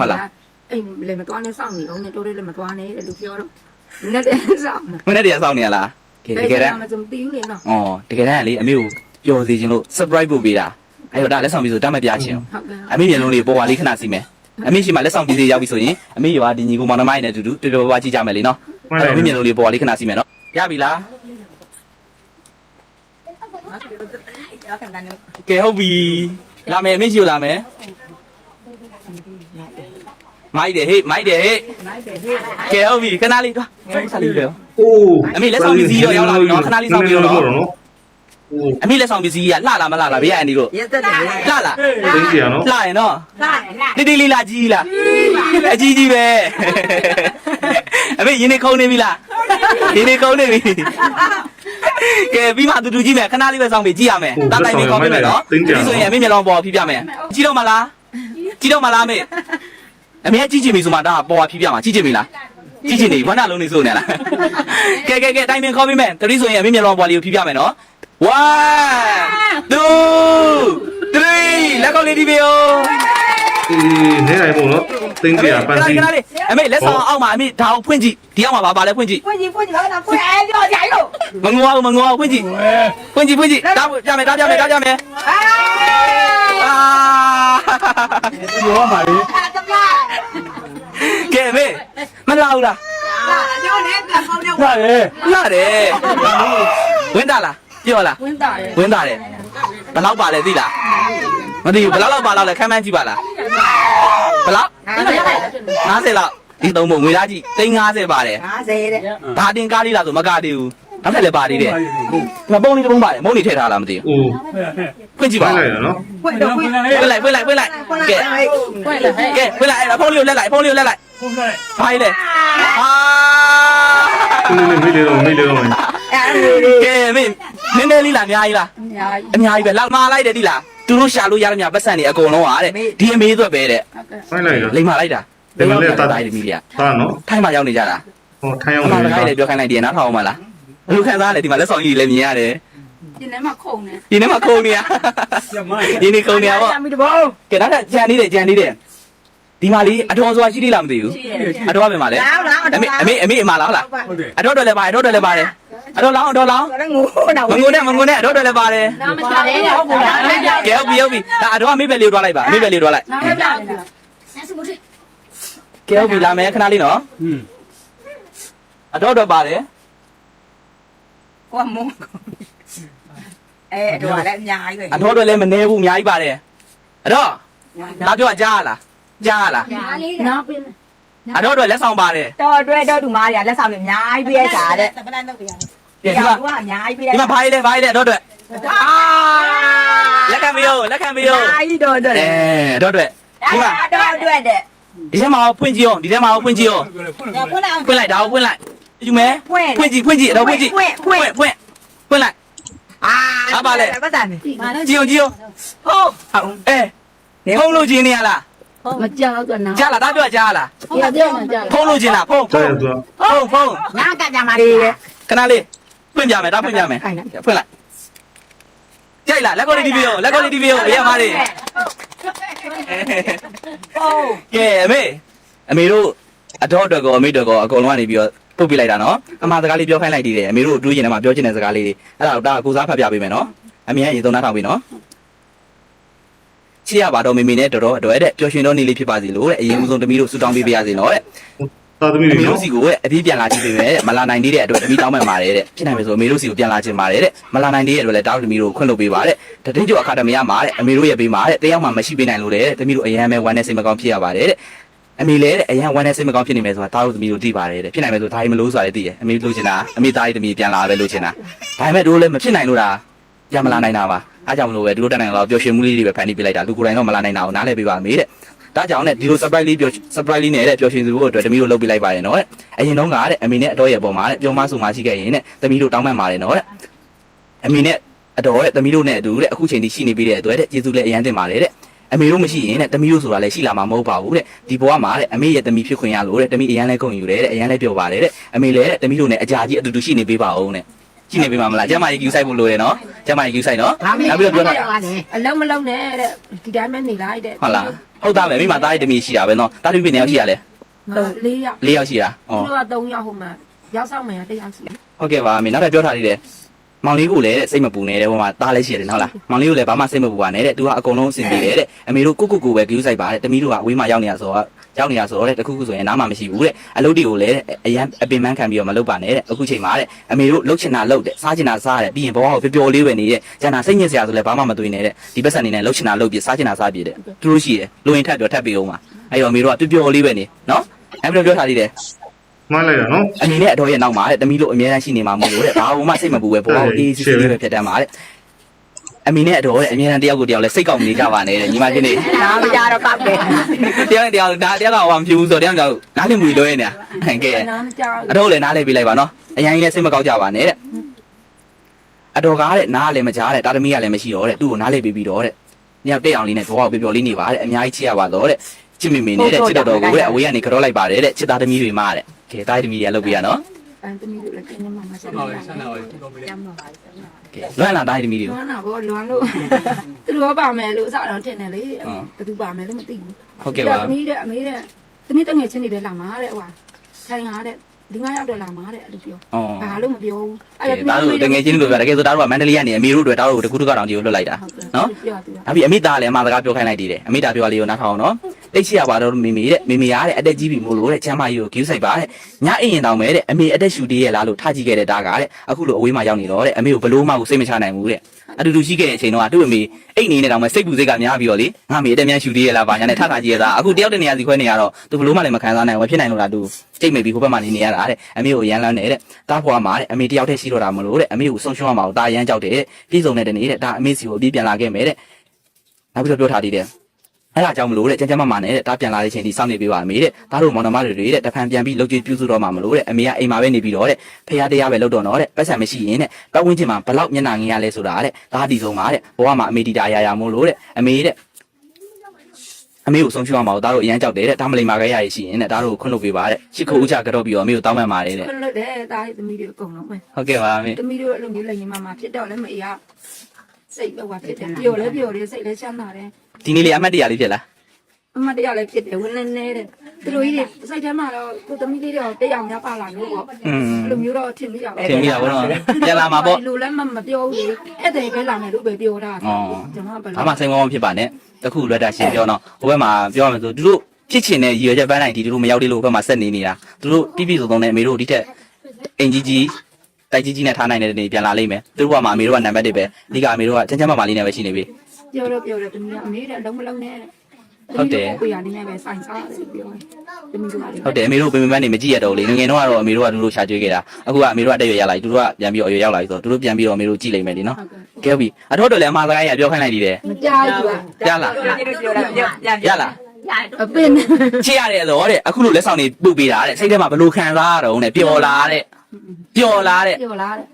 ဟုတ်လားအိမ်လည်းမသွားနဲ့စောင့်နေအောင်နဲ့တိုးလေးလည်းမသွားနဲ့တဲ့လူပြောတော့နဲ့တဲ့စောင့်နေမနေ့တည်းကစောင့်နေရလားကဲတကယ်တမ်းမစမသိဘူးလေနော်อ๋อတကယ်တမ်းကလေအမေကိုပျော်စေခြင်းလို့ surprise ပို့ပေးတာအဲ့တော့ဒါလက်ဆောင်ပြီးဆိုတတ်မပြချင်းဟုတ်ကဲ့အမေမျက်လုံးလေးပေါ်ပါလေးခဏစီမယ်အမေရှိမှလက်ဆောင်ပစ္စည်းရောက်ပြီဆိုရင်အမေရောဒီညီကိုမောင်နှမရနဲ့အတူတူတော်တော်ပွားကြည့်ကြမယ်လေနော်အဲ့တော့အမေမျက်လုံးလေးပေါ်ပါလေးခဏစီမယ်နော်ရပြီလားကဲဟုတ်ပြီလာမယ်အမေရှိကိုလာမယ် မိုက်တယ်ဟေ့မိုက်တယ်ဟေ့ကဲဟုတ်ပြီခဏလေးတော့ဆက်လေးလို့โอ้အမေလက်ဆောင်ပစ္စည်းတော့ရောက်လာပြီနော်ခဏလေးဆောင်ပြီးတော့နော်အမေလက်ဆောင်ပစ္စည်းကလှလာမလှလာဘေးရန်ဒီလို့ရက်သက်တယ်လှလာသိကြရနော်လှရင်နော်လှရင်လှတိတိလေးလာကြီးလားအကြီးကြီးပဲအမေရင်းနေခုံနေပြီလားရင်းနေခုံနေပြီကဲပြီးမှတူတူကြည့်မယ်ခဏလေးပဲဆောင်ပြီးကြည့်ရမယ်တတ်တိုင်းပြီးခေါ်ပြမယ်နော်ဒီဆိုရင်အမေမျက်လုံးပေါ်ဖြီးပြမယ်ကြည့်တော့မလားကြည့်တော့မလားမေ အမေကြည့်ချင်ပြီဆိုမှဒါပေါ်ဖြီးပြမှာကြည့်ချင်ပြီလားကြည့်ချင်နေဘာနာလုံးနေစိုးနေလားကဲကဲကဲတိုင်ပင်ခေါ်ပြမယ်တတိဆိုရင်အမေမျက်လုံးပေါ်လေးကိုဖြီးပြမယ်နော်1 2 3လက်ကောက်လေးဒီဗီယိုအေးနေလိုက်ပေါ့နော်သိကြရပန်းစီခဏလေးအမေလက်ဆောင်အောက်မှာအမေဒါကိုဖွင့်ကြည့်ဒီအောက်မှာဘာပါလဲဖွင့်ကြည့်ဖွင့်ကြည့်ဖွင့်ကြည့်တော့ဖွင့်အဲပြောကြလို့မငိုအောင်မငိုအောင်ဖွင့်ကြည့်ဖွင့်ကြည့်ဖွင့်ကြည့်ဒါပြမယ်ဒါပြမယ်ဒါပြမယ်အာအာပြောပါလေအာတပြား ကဲမေမလာဘူးလားပြောနေတာပေါင်းနေဟာလေလာတယ်ဝင်တာလားပြောလားဝင်းတာတယ်ဝင်တာတယ်ဘယ်လောက်ပါလဲသိလားမသိဘူးဘယ်လောက်လောက်ပါလောက်လဲခမ်းမှန်းကြည့်ပါလားဘယ်လောက်50လောက်ဒီသုံးပုံငွေသားကြည့်350ပါတယ်50တဲ့ဒါတင်ကားလေးလားဆိုမကားသေးဘူးနောက်ထပ်လည်းပါသေးတယ်ဒီမှာပုံလေးတစ်ပုံပါတယ်မုံနေထည့်ထားလားမသိဘူးโอ้ ဖွင့်ကြည့်ပါပါလိုက်ရနော်ဖွင့်တော့ဖွင့်ဖွင့်လိုက်ဖွင့်လိုက်ဖွင့်လိုက်ကဲဖွင့်လေဟဲ့ကဲဖွင့်လိုက်အဲ့ဒါဖုန်းလေးကိုလက်လိုက်ဖုန်းလေးကိုလက်လိုက်ဖုန်းလိုက်ဘာလဲအာနေနေမေးလေတော့မေးလေတော့အဲ့ဒါကဲမင်းနည်းနည်းလေးလားအများကြီးလားအများကြီးအများကြီးပဲလာမာလိုက်တယ်ဒီလားသူတို့ရှာလို့ရရမြပတ်စံနေအကုန်လုံးဟာတဲ့ဒီအမေးအတွက်ပဲတဲ့ဟုတ်ကဲ့ဖိုင်းလိုက်ရလိမ္မာလိုက်တာတိုင်းမီလီယာသာနော်ထိုင်းမှာရောက်နေကြတာဟောထိုင်အောင်အမှန်တလေကယ်လည်းပြောခိုင်းလိုက်တယ်နားထောင်အောင်မလားဘယ်လိုခံစားလဲဒီမှာလက်ဆောင်ကြီးလည်းမြင်ရတယ် ဒီနေ့မှခုံနေဒီနေ့မှခုံနေရဒီနေ့ခုံနေရပေါ့မီတဘောကဲနောက်ထပ်ကြံနေတယ်ကြံနေတယ်ဒီမှာလေးအတော်ဆိုတာရှိသေးလားမသိဘူးအတော်ပဲမှာလေအမေအမေအမေအမလားဟုတ်လားဟုတ်တယ်အတော်တော်လည်းပါတယ်အတော်တော်လည်းပါတယ်အတော်လောင်းအတော်လောင်းငိုတော့မငုံနဲ့မငုံနဲ့အတော်တော်လည်းပါတယ်နားမချတယ်ဟုတ်ဘူးလားကဲဟုတ်ပြီဟုတ်ပြီဒါအတော်အမေပဲလေးကိုတွားလိုက်ပါအမေပဲလေးကိုတွားလိုက်နားမချတယ်ကဲဟုတ်ပြီလာမယ်ခဏလေးနော်အတော်တော်ပါတယ်ကိုမုန်း အဲတော့လည်းအများကြီးပဲအတော်တော်လည်းမနေဘူးအများကြီးပါတယ်အတော်ဒါပြောကြားလားကြားလားနားပင်အတော်တော်လက်ဆောင်ပါတယ်တော့အတွဲတော့ဒီမားရလက်ဆောင်တွေအများကြီးပြည့်စားတဲ့တပလန်တော့ပြရတယ်ကဲဒီဒီမှာကအများကြီးပြည့်ဒီမှာဘာလေးလဲဘာလေးလဲအတော်တော်လက်ခံမရောလက်ခံမရောအားကြီးတော့တော့အဲအတော်တော်ဒီမှာတော့အတွက်တဲ့ဒီထဲမှာဖွင့်ကြည့်အောင်ဒီထဲမှာဖွင့်ကြည့်အောင်ဖွင့်လိုက်ဖွင့်လိုက်ဒါကိုဖွင့်လိုက်ယူမယ်ဖွင့်ဖွင့်ကြည့်ဖွင့်ကြည့်တော့ဖွင့်ကြည့်ဖွင့်ဖွင့်ဖွင့်ဖွင့်လိုက် အာပတ်စံနေကြည့်အောင်ကြည့်အောင်ဟုတ်အဲဖုန်းလို့ခြင်းနေရလားမကြောက်တော့နားကြားလားဒါပြောကြားလားဟုတ်တယ်မကြောက်ဖုန်းလို့ခြင်းလားဖုန်းဖုတဲ့န်းသူဖုန်းဖုန်းနားကကြမှာလေးရဲ့ခဏလေးဖွင့်ပြမယ်ဒါဖွင့်ပြမယ်ဖွင့်လိုက်ကြိုက်လားလက်ကောလေးတီဗီကိုလက်ကောလေးတီဗီကိုအရင်မားလေးဟုတ်ကဲအမေအမေတို့အတော်အတွက်ကောအမေတို့ကောအကုန်လုံးကနေပြီးတော့ ပုတ်ပြလိုက်တာနော်အမှားစကားလေးပြောခိုင်းလိုက်တည်တယ်အမေတို့တွေးကျင်တယ်မှာပြောကျင်တဲ့စကားလေးတွေအဲ့ဒါတော့ဒါကိုစားဖတ်ပြပေးမယ်နော်အမေကရေသုံးနှားထောင်ပြီနော်ချစ်ရပါတော့မေမေနဲ့တော်တော်အတွက်တဲ့ပျော်ရွှင်တော့နေလေးဖြစ်ပါစေလို့တဲ့အရင်ဦးဆုံးတမီးတို့ဆူတောင်းပေးပါရစေနော်တဲ့သာသမီအတွေမေနော်တို့စီကိုတဲ့အပြီးပြန်လာကြည့်ပေးမယ်တဲ့မလာနိုင်သေးတဲ့အတွက်တမီးတောင်းမှန်ပါတယ်တဲ့ဖြစ်နိုင်မယ်ဆိုအမေတို့စီကိုပြန်လာခြင်းပါတယ်တဲ့မလာနိုင်သေးတဲ့အတွက်လည်းတောင်းတမီးတို့ခွင့်လုပ်ပေးပါတဲ့တတိကျအခါတမီးရမှာတဲ့အမေတို့ရဲ့ပေးမှာတဲ့တယောက်မှမရှိပေးနိုင်လို့တဲ့တမီးတို့အရန်ပဲဝမ်းနဲ့စိတ်မကောင်းဖြစ်ရပါတယ်တဲ့ အမေလည်းတဲ့အရန်ဝမ်းနဲ့စိတ်မကောင်းဖြစ်နေမယ်ဆိုတာတားတို့တမီးတို့သိပါတယ်တဲ့ဖြစ်နိုင်မယ်ဆိုဒါကြီးမလို့ဆိုတာလည်းသိတယ်အမေလိုချင်တာအမေသားကြီးတမီးပြန်လာပဲလိုချင်တာဒါပေမဲ့တို့လည်းမဖြစ်နိုင်လို့တာပြန်မလာနိုင်တာပါအားကြောင့်မလို့ပဲတို့တက်နိုင်တော့ပျော်ရွှင်မှုလေးတွေပဲဖန်တီးပေးလိုက်တာလူကိုယ်တိုင်တော့မလာနိုင်တာကိုနားလည်ပေးပါမေတဲ့ဒါကြောင့်ねဒီလို surprise လေးပြော surprise လေးနဲ့တဲ့ပျော်ရွှင်စုဖို့အတွက်တမီးတို့လုပ်ပေးလိုက်ပါတယ်နော်တဲ့အရင်တုန်းကတဲ့အမေနဲ့အတော်ရဲ့ပုံမှာတဲ့ပြောမဆိုမှရှိခဲ့ရင်တဲ့တမီးတို့တောင်းပန်ပါတယ်နော်တဲ့အမေနဲ့အတော်တဲ့တမီးတို့နဲ့အတူတဲ့အခုချိန်ထိရှိနေပြီးတဲ့အတွက်တဲ့ကျေးဇူးလည်းအရန်တင်ပါတယ်တဲ့ အမေတို့မရှိရင်တဲ့တမီးတို့ဆိုတာလည်းရှိလာမှာမဟုတ်ပါဘူးတဲ့ဒီဘဝမှာတဲ့အမေရဲ့တမီးဖြစ်ခွင့်ရလို့တဲ့တမီးအရန်လည်းကုန်ယူတယ်တဲ့အရန်လည်းပြောပါတယ်တဲ့အမေလည်းတဲ့တမီးတို့နဲ့အကြာကြီးအတူတူရှိနေပေးပါအောင်တဲ့ရှိနေပေးမှာမလားကျမကြီး queue ဆိုင်ဖို့လိုတယ်နော်ကျမကြီး queue ဆိုင်နော်နောက်ပြီးတော့ပြောတာအလုံးမလုံးနဲ့တဲ့ဒီတိုင်းပဲနေလိုက်တဲ့ဟုတ်လားဟုတ်သားပဲမိမသားရဲ့တမီရှိတာပဲနော်တာသမီးပဲနေရောက်ရှိရလဲလေးယောက်၄ယောက်ရှိတာဩသူက3ယောက်ဟိုမှာရောက်ဆောင်မယ်တယောက်ရှိတယ်ဟုတ်ကဲ့ပါအမေနောက်ထပ်ပြောထားသေးတယ် မောင်လေးကိုလည်းတဲ့စိတ်မပူနဲ့တဲ့ဟိုမှာတားလဲရှိရတယ်ဟုတ်လားမောင်လေးကိုလည်းဘာမှစိတ်မပူပါနဲ့တဲ့သူကအကုန်လုံးအဆင်ပြေတယ်တဲ့အမေတို့ကိုကိုကိုပဲဂယူးဆိုင်ပါတဲ့တမီးတို့ကအဝေးမှာရောက်နေရဆိုတော့ရောက်နေရဆိုတော့တဲ့တခုခုဆိုရင်နားမှာမရှိဘူးတဲ့အလုပ်တွေကိုလည်းအရန်အပင်ပန်းခံပြီးတော့မလုပ်ပါနဲ့တဲ့အခုချိန်မှာတဲ့အမေတို့လှုပ်ချင်တာလှုပ်တဲ့စားချင်တာစားတဲ့ပြီးရင်ဘဝကိုပျော်ပျော်လေးပဲနေတဲ့ကျန်တာစိတ်ညစ်စရာဆိုလည်းဘာမှမသွေးနဲ့တဲ့ဒီပတ်စံနေနဲ့လှုပ်ချင်တာလှုပ်ပြီးစားချင်တာစားပြီးတဲ့သူတို့ရှိတယ်လူရင်ထပ်ပြောထပ်ပြီးအောင်ပါအဲ့တော့အမေတို့ကပျော်ပျော်လေးပဲနေနော်အဲ့တော့ပြောထားသေးတယ် မှန်းလိုက်တာနော်အနေနဲ့အတော်ရဲ့နောက်မှာတဲ့တမီးလို့အများအားရှိနေမှာမဟုတ်လို့တဲ့ဘာမှစိတ်မပူပဲဘဝကိုအေးစစ်စစ်လေးပဲဖြစ်တတ်မှာတဲ့အမေနဲ့အတော်တဲ့အများအားတယောက်ကိုတယောက်လဲစိတ်ကောက်နေကြပါနဲ့တဲ့ညီမချင်းနေဒါမကြတော့ကောက်တယ်တယောက်နဲ့တယောက်ဒါတယောက်ကဟောမဖြစ်ဘူးဆိုတော့တယောက်ကြောင့်နားလည်မှုလွဲနေတာဟန်ကဲနားမကြောက်အတော်လည်းနားလည်ပြလိုက်ပါနော်အရင်ကြီးလည်းစိတ်မကောက်ကြပါနဲ့တဲ့အတော်ကားတဲ့နားလည်းမကြားတဲ့တာသမီးကလည်းမရှိတော့တဲ့သူ့ကိုနားလည်ပြီးပြီးတော့တဲ့ညောက်တဲ့အောင်လေးနဲ့ဘဝကိုပျော်ပျော်လေးနေပါတဲ့အများကြီးချစ်ရပါတော့တဲ့ချစ်မိမိနဲ့တဲ့ချစ်တော်တော်ကိုတဲ့အဝေးကနေကြောလိုက်ပါတယ်တဲ့ချစ်သားသမီးတွေမှာတဲ့ ကဲတာသမီးတွေကလုပ်ပြရနော်အန်တမီတို့လည်းကျင်းမမှာဆက်ဟုတ်ဆက်ဟုတ်ကျမ်းမှာပါဆက်မှာကဲလွမ်းလာတာသမီးတွေကိုလွမ်းတာဘောလွမ်းလို့သူတို့ပါမယ်လို့အစတော့ထင်တယ်လေဘယ်သူပါမယ်လို့မသိဘူးဟုတ်ကဲ့ပါအမေတဲ့အမေတဲ့တမီးတငယ်ချင်းတွေပဲလာမှာတဲ့ဟွာဆိုင်ကားတဲ့ဒီငါရောက်တော့လာမှာတဲ့အဲ့လိုပြောအော်ဘာလို့မပြောဘူးအဲ့ဒါတို့တကယ်ချင်းလို့ပြောတကယ်ဆိုဒါတို့ကမန္တလေးကနေအမေတို့တွေဒါတို့တကူတကတောင်ကြီးကိုလွတ်လိုက်တာနော်ပြောသူကနောက်ပြီးအမိသားလည်းအမစကားပြောခိုင်းလိုက်သေးတယ်အမိသားပြောလေးကိုနားထောင်အောင်နော် တိတ်ရှိရပါတော့မိမိတဲ့မိမိရတဲ့အတက်ကြီးပြီမို့လို့တဲ့ချမ်းမကြီးကိုဂယူးဆိုင်ပါတဲ့ညအိမ်ရင်တောင်ပဲတဲ့အမေအတက်ရှူသေးရဲ့လားလို့ထားကြည့်ခဲ့တဲ့ဒါကတဲ့အခုလိုအဝေးမှာရောက်နေတော့တဲ့အမေကိုဘလို့မှကိုစိတ်မချနိုင်ဘူးတဲ့အတူတူရှိခဲ့တဲ့အချိန်တော့သူ့အမေအိတ်နေနဲ့တောင်မှစိတ်ပူစိတ်ကများပြီးတော့လေငါမေအတက်များရှူသေးရဲ့လားဗာညာနဲ့ထထားကြည့်ရတာအခုတယောက်တည်းနေရာစီခွဲနေရတော့သူဘလို့မှလည်းမခံစားနိုင်ဘူးဖြစ်နိုင်လို့လားသူစိတ်မိပြီးဟိုဘက်မှာနေနေရတာတဲ့အမေကိုရမ်းလန်းနေတဲ့တားဖွာမှာတဲ့အမေတယောက်တည်းရှိတော့တာမလို့တဲ့အမေကိုဆုံးရှုံးရမှာကိုတာရမ်းကြောက်တယ်တဲ့ပြည်စုံတဲ့တနေ့တဲ့ဒါအမေစီကိုအပြေးပြန်လာခဲ့မယ်တဲ့နောက်ပြီးတော့ပြောထားသေးတယ် အဲ့ဒါကြောင့်မလို့တဲ့ကြမ်းကြမ်းမမနဲ့တဲ့တားပြန်လာတဲ့ချိန်ထိစောင့်နေပေးပါအမေတဲ့ဒါတို့မောင်နှမတွေတဲ့တဖန်ပြန်ပြီးလုပ်ကြည့်ပြုစုတော့မှာမလို့တဲ့အမေကအိမ်မှာပဲနေပြီးတော့တဲ့ဖះတရားပဲလုပ်တော့တော့တဲ့ပတ်စံမရှိရင်တဲ့ပတ်ဝန်းကျင်မှာဘလောက်မျက်နှာငင်ရလဲဆိုတာတဲ့ဒါဒီဆုံးပါတဲ့ဘဝမှာအမေတီတာရာရာမို့လို့တဲ့အမေတဲ့အမေကိုဆုံးချွအောင်ပါတော့ဒါတို့အရန်ကြောက်တယ်တဲ့ဒါမလိမ္မာခဲရရရှိရင်တဲ့ဒါတို့ခွန့်လုပ်ပေးပါတဲ့ရှစ်ခုဥချကတော့ပြီးတော့အမေကိုတောင်းပန်ပါတယ်တဲ့ခွလို့တဲ့တားသမီးတွေအကုန်လုံးပဲဟုတ်ကဲ့ပါအမေသမီးတို့အလုပ်ကြီးလည်းညီမမှာဖြစ်တော့လည်းမအေးရစိတ်ပဲဟွာဖြစ်တယ်ပျော်လဲပျော်တယ်စိတ်လည်းချမ်းသာတယ် ဒီနေ့လေးအမှတ်တရလေးဖြစ်လားအမတ်တရားလည်းဖြစ်တယ်ဝင်းနေနေတယ်သူတို့ကြီးတွေစိတ်ထဲမှာတော့ကိုသမီးလေးတွေတော့တက်အောင်များပါလာလို့ပေါ့อืมအဲ့လိုမျိုးတော့ထင်မိတာပဲထင်မိတာဘောတော့ပြန်လာမှာပေါ့လူလည်းမမပြောဘူးလေအဲ့တယ်ပဲလာမယ်လို့ပဲပြောတာကျွန်တော်ကဘယ်လိုဘာမှစိတ်ကောင်းဖြစ်ပါနဲ့တခုလွယ်တာရှင်ပြောတော့ဟိုဘက်မှာပြောရမယ်ဆိုသူတို့ဖြစ်ချင်တဲ့ရည်ရွယ်ချက်ပန်းတိုင်းဒီတို့မရောက်သေးလို့ဘက်မှာဆက်နေနေတာသူတို့ပြပြစုံစုံနဲ့အမေတို့ဒီထက်အင်ကြီးကြီးတိုက်ကြီးကြီးနဲ့ထားနိုင်တဲ့နေပြန်လာလိမ့်မယ်သူတို့ကမှအမေတို့ကနံပါတ်တွေပဲအဓိကအမေတို့ကချမ်းချမ်းမမလေးနဲ့ပဲရှိနေပြီ ပြောတော့ပြောတယ်သမီးကအမေတဲ့အလုံးမလုံးနဲ့ဟုတ်တယ်ကိုရလေးနဲ့ပဲဆိုင်စားတယ်ပြောတယ်သမီးကလည်းဟုတ်တယ်အမေတို့ပင်ပန်းနေမကြည့်ရတော့လေငယ်ငယ်တော့ကတော့အမေတို့ကသူတို့ရှာကျွေးခဲ့တာအခုကအမေတို့ကတက်ရွယ်ရလာပြီသူတို့ကပြန်ပြီးတော့အရွယ်ရောက်လာပြီဆိုတော့သူတို့ပြန်ပြီးတော့အမေတို့ကြည့်လိမ့်မယ်ဒီနော်ကဲပြီအထောက်တော်လည်းအမှားစကားရပြောခိုင်းလိုက်သေးတယ်မကြောက်ဘူးရလားပြောတယ်ပြောတယ်ပြောပြန်ရလားအပင်ချစ်ရတယ်တော့တဲ့အခုလိုလက်ဆောင်တွေပုတ်ပေးတာတဲ့စိတ်ထဲမှာဘလို့ခံစားရတော့တဲ့ပျော်လာတဲ့ပျော်လာတဲ့ပြောလားတဲ့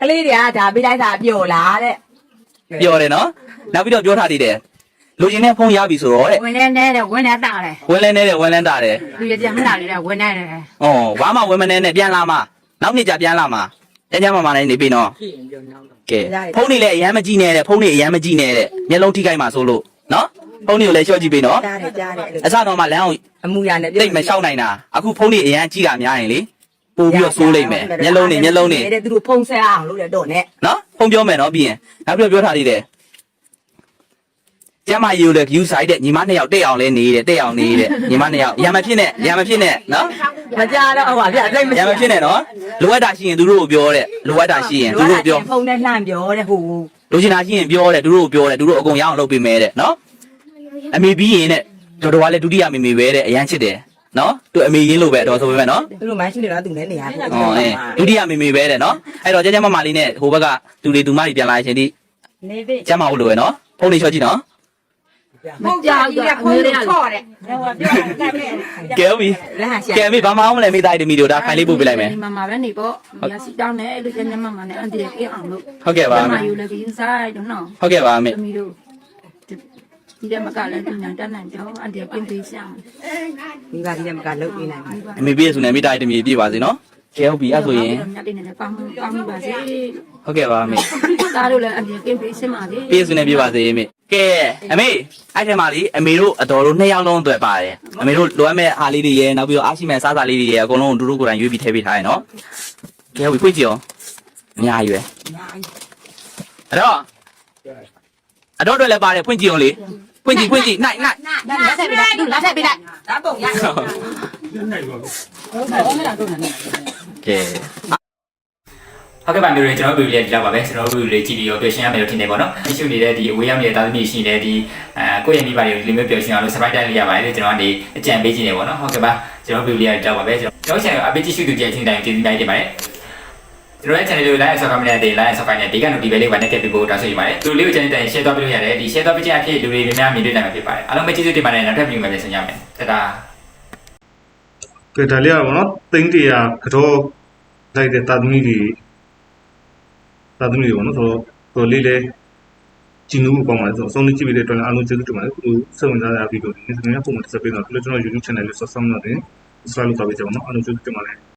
ကလေးတွေကဒါပေးလိုက်တာပြောလားတဲ့ ပြောတယ်နော်နောက်ပြီးတော့ပြောထားသေးတယ်လူချင်းနဲ့ဖုန်းရပြီဆိုတော့တဲ့ဝင်နေနေတဲ့ဝင်နေတာတယ်ဝင်းလဲနေတဲ့ဝင်းလဲတာတယ်လူရကြမလာနေတဲ့ဝင်နေတယ်ဩဝါမဝင်းမနေနဲ့ပြန်လာမှာနောက်နေ့ကျပြန်လာမှာကျန်းကျန်းမာမာနဲ့နေပြီနော်ကဲဖုန်းနေလည်းအရမ်းမကြည့်နဲ့တဲ့ဖုန်းနေအရမ်းမကြည့်နဲ့တဲ့မျက်လုံးထိခိုက်မှာဆိုလို့နော်ဖုန်းနေကိုလည်းရှော့ကြည့်ပြီနော်ကြားတယ်ကြားတယ်အစတော့မှလမ်းအောင်အမှုရနဲ့တိတ်မလျှောက်နိုင်တာအခုဖုန်းနေအရမ်းကြည့်တာများရင်လေ ပို့ပြီးတော့ဆိုးလိုက်မယ်မျက်လုံးနေမျက်လုံးနေတဲ့သူတို့ဖုံးဆက်အောင်လို့လည်းတော့နဲ့နော်ဖုန်းပြောမယ်နော်ပြီးရင်နောက်ပြီးတော့ပြောထားသေးတယ်ကျမယူလေ view site တဲ့ညီမနှစ်ယောက်တက်အောင်လဲနေတဲ့တက်အောင်နေတဲ့ညီမနှစ်ယောက်ရံမဖြစ်နဲ့ရံမဖြစ်နဲ့နော်မကြတော့ဟောဗျအတိတ်မရံမဖြစ်နဲ့နော်လိုအပ်တာရှိရင်သူတို့ကိုပြောတဲ့လိုအပ်တာရှိရင်သူတို့ပြောဖုံးနဲ့လှမ်းပြောတဲ့ဟိုလိုချင်တာရှိရင်ပြောတဲ့သူတို့ကိုပြောတဲ့သူတို့အကုန်ရအောင်လုပ်ပေးမယ်တဲ့နော်အမေပြီးရင်တဲ့တော်တော်ကလည်းဒုတိယမေမေပဲတဲ့အရန်ချစ်တယ် နော်သူအမေရင်းလို့ပဲတော့ဆိုပေမဲ့နော်သူတို့မရှိနေတော့သူလည်းနေရတယ်ဟောအဲဒုတိယမေမေပဲတဲ့နော်အဲ့တော့ကျကျမမလေးနဲ့ဟိုဘက်ကသူတွေသူမကြီးပြန်လာချိန်ဒီနေပြီကျမဟုတ်လို့ပဲနော်ဖုန်းလေးချော့ကြည့်နော်မကြောက်ဘူးအမေတွေကချော့တယ်ဟောပြောတယ်ကဲပြီလမ်းရှာကဲပြီဘာမှအောင်မလဲမိသားစုမီတို့ဒါဖိုင်လေးပို့ပေးလိုက်မယ်ဒီမမပဲနေပေါ့ဒီကစီတောင်းတယ်အဲ့လိုကျညမမနဲ့အန်တီရဲ့အောင်လို့ဟုတ်ကဲ့ပါမအမေယူလည်းကြီးစားတော့နော်ဟုတ်ကဲ့ပါအမေသမီးတို့ ဒီတဲ့မကလည်းတင်တတ်နိုင်ကြောအန်တီပြင်ပေးရှာမိဘကြီးလည်းမကလုတ်ပြီးနိုင်ဘူးအမေပြည့်စုံနေမိသားစုတမီပြည့်ပါစေနော်ကဲဟုတ်ပြီအဲ့ဆိုရင်ညတင်နေလည်းကောင်းကောင်းပါစေဟုတ်ကဲ့ပါအမေသားတို့လည်းအမြင်ကင်းပေးစင်ပါလေပြေးစုနေပြပါစေအမေကဲအမေအဲ့ထဲမှာလေအမေတို့အတော်တို့နှစ်ယောက်လုံးအတွက်ပါတယ်အမေတို့လိုအပ်မဲ့အားလေးတွေရဲ့နောက်ပြီးတော့အားရှိမဲ့စားစာလေးတွေရဲ့အကုန်လုံးတို့တို့ကိုယ်တိုင်ရွေးပြီးထည့်ပေးထားရနော်ကဲဟုတ်ပြီဖွင့်ကြည့်အောင်အများကြီးပဲအများကြီးအဲ့တော့အတော်တွေလည်းပါတယ်ဖွင့်ကြည့်အောင်လေ ဖွင့်ကြည့်ဖွင့်ကြည့်နိုင်နိုင်နာနာဆက်ပြလိုက်သူလက်ဆက်ပြလိုက်ဒါပုံရကဲဟုတ်ကဲ့ပါမျိုးတွေကျွန်တော်တို့ဗီဒီယိုလေးလောက်ပါပဲကျွန်တော်တို့ဗီဒီယိုလေးကြည့်ပြီးတော့ပြောရှင်းရမယ်လို့ထင်တယ်ပေါ့နော်အရှုနေတဲ့ဒီအဝေးရောက်နေတဲ့သားသမီးရှိနေတဲ့ဒီအဲကိုယ့်ရဲ့မိဘတွေကိုဒီလိုမျိုးပြောရှင်းအောင်လို့ surprise တိုက်လေးရပါတယ်လို့ကျွန်တော်ကနေအကြံပေးခြင်းနေပေါ့နော်ဟုတ်ကဲ့ပါကျွန်တော်ဗီဒီယိုလေးလောက်ပါပဲကျွန်တော်ကျွန်တော် channel အပိကြည့်ရှုသူကြည့်ချင်းတိုင်းတင်ပြလိုက်တင်ပါတယ် ကျွန်တော်ရဲ့ channel လေးကို like ဆော့ comment နဲ့ like ဆော့ comment နဲ့ဒီကနိုဒီဘယ်လေးပါနဲ့ကပ်ပြီးပို့တောင်းဆိုရပါတယ်သူလေးကို channel တိုင်း share သွားပေးလို့ရတယ်ဒီ share သွားပေးခြင်းအဖြစ်လူတွေများများမြင်တွေ့နိုင်မှာဖြစ်ပါတယ်အားလုံးပဲကျေးဇူးတင်ပါတယ်နောက်ထပ်ဗီဒီယိုမှာပြန်ဆုံကြမယ်တတာကဲဒါလေးရပါတော့သိန်းတရာကတော့လိုက်တဲ့တာသမီတွေတာသမီတွေပေါ့နော်ဆိုတော့တော်လေးလေးကျင်းဦးပေါင်းပါဆိုတော့ဆုံးလေးကြည့်ပြီးတဲ့အတွက်အားလုံးကျေးဇူးတင်ပါတယ်ခုစိတ်ဝင်စားတဲ့ဗီဒီယိုဒီနေ့ကျွန်တော်ပုံမှန်တက်ပေးတော့ကျွန်တော် YouTube channel လေး subscribe လုပ်တယ် subscribe လုပ်ပါကြပါဦးနော်အားလုံးကျေးဇူးတင်ပါတယ်